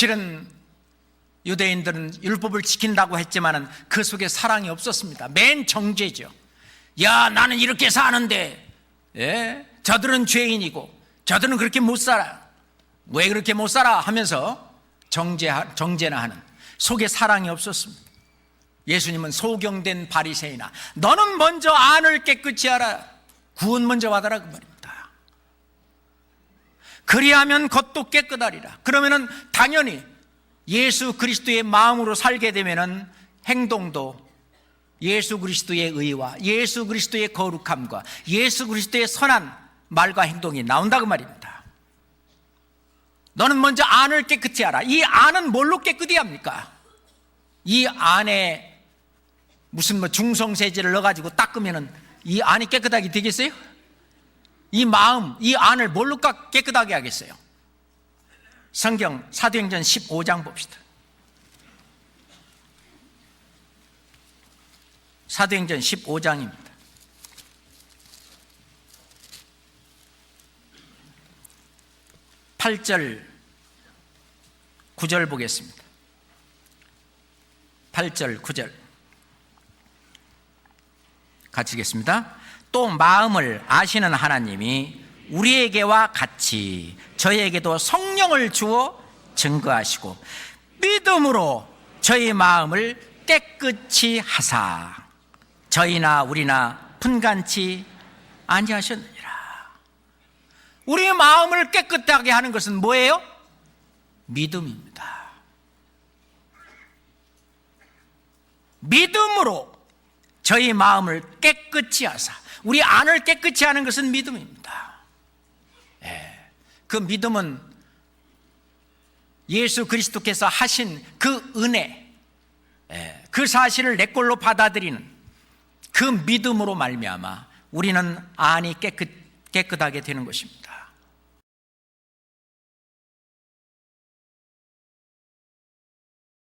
실은 유대인들은 율법을 지킨다고 했지만은 그 속에 사랑이 없었습니다. 맨 정죄죠. 야, 나는 이렇게 사는데, 예? 저들은 죄인이고, 저들은 그렇게 못 살아. 왜 그렇게 못 살아? 하면서 정죄, 정죄나 하는 속에 사랑이 없었습니다. 예수님은 소경된 바리새인아, 너는 먼저 안을 깨끗이 하라. 구원 먼저 받아라 그 말입니다. 그리하면 겉도 깨끗하리라. 그러면은 당연히 예수 그리스도의 마음으로 살게 되면은 행동도 예수 그리스도의 의와 예수 그리스도의 거룩함과 예수 그리스도의 선한 말과 행동이 나온다 그 말입니다. 너는 먼저 안을 깨끗이 하라. 이 안은 뭘로 깨끗이 합니까? 이 안에 무슨 뭐 중성세제를 넣어가지고 닦으면은 이 안이 깨끗하게 되겠어요? 이 마음, 이 안을 뭘로 깎- 깨끗하게 하겠어요? 성경 사도행전 15장 봅시다. 사도행전 15장입니다. 팔절 9절 보겠습니다. 8절, 9절. 같이 읽겠습니다. 또 마음을 아시는 하나님이 우리에게와 같이 저희에게도 성령을 주어 증거하시고 믿음으로 저희 마음을 깨끗이 하사 저희나 우리나 분간치 아니하셨느니라. 우리의 마음을 깨끗하게 하는 것은 뭐예요? 믿음입니다. 믿음으로 저희 마음을 깨끗이 하사 우리 안을 깨끗이 하는 것은 믿음입니다. 예, 그 믿음은 예수 그리스도께서 하신 그 은혜, 예, 그 사실을 내 걸로 받아들이는 그 믿음으로 말미암아 우리는 안이 깨끗 깨끗하게 되는 것입니다.